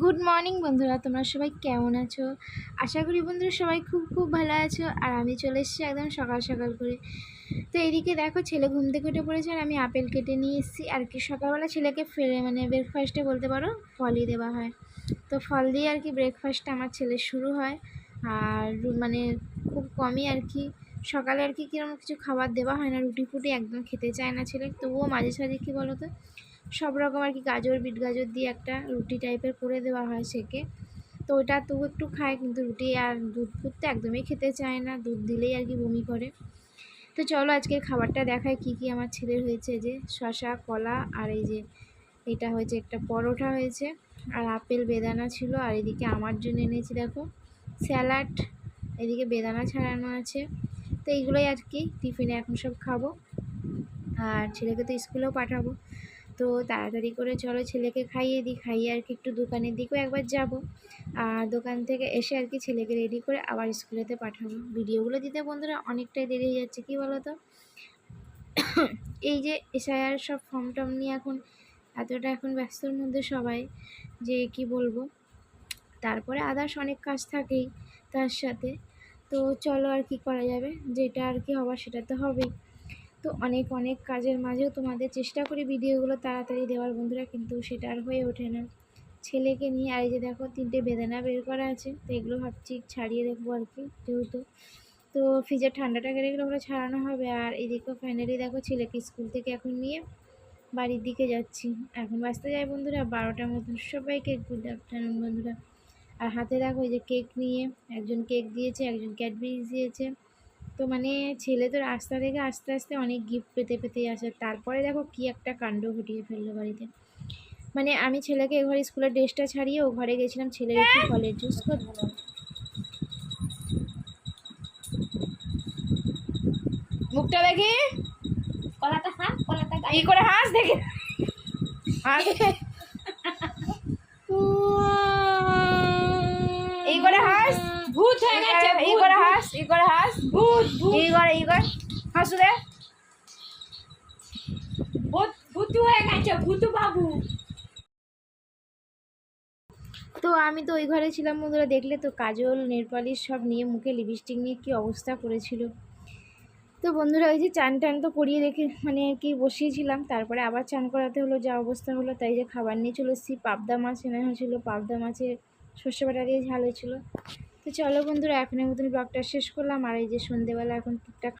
Good morning বন্ধুরা, তোমরা সবাই কেমন আছো? আশা করি বন্ধুরা সবাই খুব খুব ভালো আছো, আর আমি চলে এসেছি একদম সকাল সকাল করে। তো এদিকে দেখো, ছেলে ঘুম থেকে উঠে পড়েছে আর আমি আপেল কেটে নিয়ে এসেছি। আর কি সকালবেলা ছেলেকে ফেলে মানে ব্রেকফাস্টে বলতে পারো, ফলই দেওয়া হয়। তো ফল দিয়ে আর কি ব্রেকফাস্টটা আমার ছেলে শুরু হয়। আর মানে খুব কমই আর কি, সকালে আর কি কীরকম কিছু খাবার দেওয়া হয় না রুটি ফুটি একদম খেতে চায় না ছেলে। তবুও মাঝে সাঝে কী বলো তো সব রকম আর কি, গাজর, বিট গাজর দিয়ে একটা রুটি টাইপের করে দেওয়া হয় সেকে। তো ওটা তবু একটু খায় কিন্তু রুটি আর দুধ ফুধ তো একদমই খেতে চায় না, দুধ দিলেই আর কি বমি করে। তো চলো আজকের খাবারটা দেখায় কি কি আমার ছেলের হয়েছে যে শশা কলা আর এই যে এটা হয়েছে একটা পরোটা হয়েছে আর আপেল বেদানা ছিল আর এদিকে আমার জন্য এনেছি দেখো স্যালাড, এদিকে বেদানা ছাড়ানো আছে। তো এইগুলোই আর কি টিফিনে এখন সব খাব। আর ছেলেকে তো স্কুলেও পাঠাবো। তো তাড়াতাড়ি করে চলো ছেলেকে খাইয়ে দিই, খাইয়ে আর কি একটু দোকানের দিকেও একবার যাব। আর দোকান থেকে এসে আর কি ছেলেকে রেডি করে আবার স্কুলেতে পাঠাবো। ভিডিওগুলো দিতে বন্ধুরা অনেকটাই দেরি হয়ে যাচ্ছে, কী বলো তো এই যে এসআইআর সব ফর্ম টর্ম নিয়ে এখন এতটা এখন ব্যস্তর মধ্যে সবাই, যে কি বলব? তারপরে আদার্স অনেক কাজ থাকেই তার সাথে। তো চলো আর কি করা যাবে? যেটা আর কি হবার সেটা তো হবেই। তো অনেক অনেক কাজের মাঝেও তোমাদের চেষ্টা করি ভিডিওগুলো তাড়াতাড়ি দেওয়ার বন্ধুরা, কিন্তু সেটা আর হয়ে ওঠে না। ছেলেকে নিয়ে, আর এই যে দেখো, তিনটে বেদানা বের করা আছে, তো এগুলো ভাবছি ছাড়িয়ে দেখব আর কি, যেহেতু। তো ফ্রিজের ঠান্ডাটা গেলে ওগুলো ছাড়ানো হবে, আর এদিকেও ফাইনালি দেখো ছেলেকে স্কুল থেকে এখন নিয়ে বাড়ির দিকে যাচ্ছি। এখন বাঁচতে যাই বন্ধুরা, বারোটার মতন। সবাইকে গুড আফটারনুন বন্ধুরা। আর হাতে দেখো যে কেক নিয়ে, একজন কেক দিয়েছে, একজন ক্যাডবেরিজ দিয়েছে। তো মানে ছেলে তো রাস্তা থেকে আস্তে আস্তে অনেক গিফট পেতে পেতেই আসে। তারপরে দেখো কি একটা কাণ্ড ঘটিয়ে ফেলল বাড়িতে। মানে আমি ছেলেকে এ ঘরে স্কুলের ড্রেসটা ছাড়িয়ে ও ঘরে গেছিলাম ছেলের একটু ফলের জুস করতে মুখটা দেখি। কলাটা খা কলাটা এই করে হাস দেখে। হাস এই করে হাস ভূত হয়ে গেছে এই করে হাস এই করে হাস। ভূত ভূত। এই করে এই করে হাসু রে। ভূত ভূতু হয়ে গেছে ভূতু বাবু। তো আমি তো ওই ঘরে ছিলাম বন্ধুরা দেখলে তো কাজল নেলপালিশ সব নিয়ে মুখে লিপস্টিক নিয়ে কি অবস্থা করেছিল। তো বন্ধুরা ওই যে চান টান তো করিয়ে রেখে মানে আর কি বসিয়েছিলাম তারপরে আবার চান করাতে হলো যা অবস্থা হলো তাই যে খাবার নিয়ে চলে এসেছি। পাবদা মাছ এনে হয়েছিলো পাবদা মাছের সর্ষে বাটা দিয়ে ঝাল হয়েছিলো। তো চলো বন্ধুরা এখনের মতন ব্লগটা শেষ করলাম। আর এই যে সন্ধেবেলা এখন টুকটাক